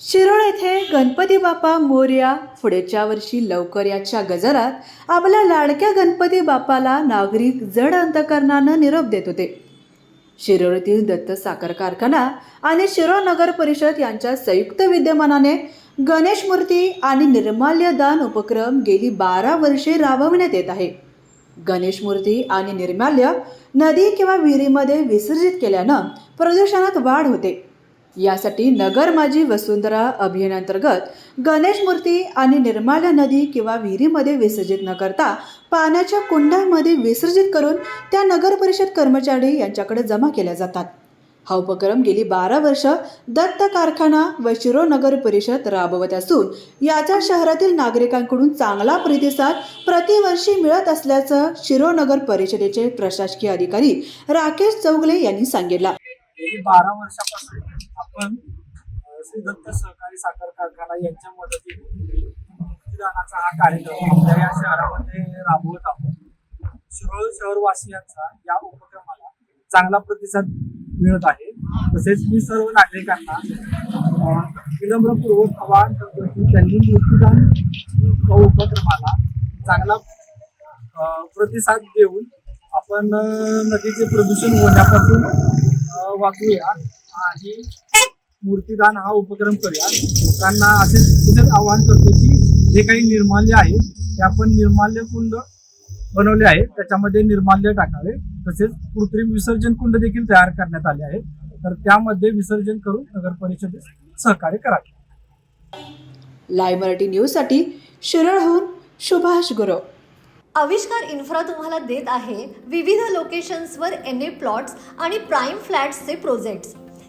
शिरोळ येथे गणपती बाप्पा मोर्या पुढच्या वर्षी लवकर याच्या गजरात आपल्या लाडक्या गणपती बाप्पाला नागरिक जड अंतकरणानं निरोप देत होते. शिरोळतील दत्त साखर कारखाना आणि शिरोळ नगर परिषद यांच्या संयुक्त विद्यमानाने गणेश मूर्ती आणि निर्माल्य दान उपक्रम गेली बारा वर्षे राबवण्यात येत आहे. गणेश मूर्ती आणि निर्माल्य नदी किंवा विहिरीमध्ये विसर्जित केल्यानं प्रदूषणात वाढ होते. यासाठी नगर माझी वसुंधरा अभियानांतर्गत गणेश मूर्ती आणि निर्माल्या नदी किंवा विहिरीमध्ये विसर्जित न करता पाण्याच्या कुंडांमध्ये विसर्जित करून त्या नगर परिषद कर्मचारी यांच्याकडे जमा केल्या जातात. हा उपक्रम गेली बारा वर्ष दत्त कारखाना व शिरो नगर परिषद राबवत असून याचा शहरातील नागरिकांकडून चांगला प्रतिसाद प्रतिवर्षी मिळत असल्याचं शिरो नगर परिषदेचे प्रशासकीय अधिकारी राकेश चौगले यांनी सांगितलं. गेली बारा वर्षापासून आपण श्रीदत्त श्री दत्त सहकारी साखर कारखाना यांच्या मदतीने मुक्तीदानाचा हा कार्यक्रम आपल्या या शहरामध्ये राबवत आहोत. शिरोळ शहरवासियांचा या उपक्रमाला चांगला प्रतिसाद मिळत आहे. तसेच मी सर्व नागरिकांना विनम्रपूर्वक आवाहन करतो की त्यांनी मूर्तीदान उपक्रमाला चांगला प्रतिसाद देऊन आपण नदीचे प्रदूषण होण्यापासून वाचूया आणि मूर्तीदान हा उपक्रम करूया. लोकांना असे तसेच आवाहन करतो की जे काही निर्माल्य आहे ते आपण निर्माल्य कुंड बनवले आहे त्याच्यामध्ये निर्माल्य टाकावे. तसेच कृत्रिम विसर्जन कुंड देखील तयार करण्यात आले आहे. तर त्यामध्ये विसर्जन करून नगर परिषदेस सहकार्य करावे. लाईव्ह मराठी न्यूजसाठी शिरळहून सुभाष गुरव. आविष्कार इन्फ्रा तुम्हाला देत आहे विविध लोकेशन्सवर एन ए प्लॉट्स आणि प्राईम फ्लॅट्सचे प्रोजेक्ट्स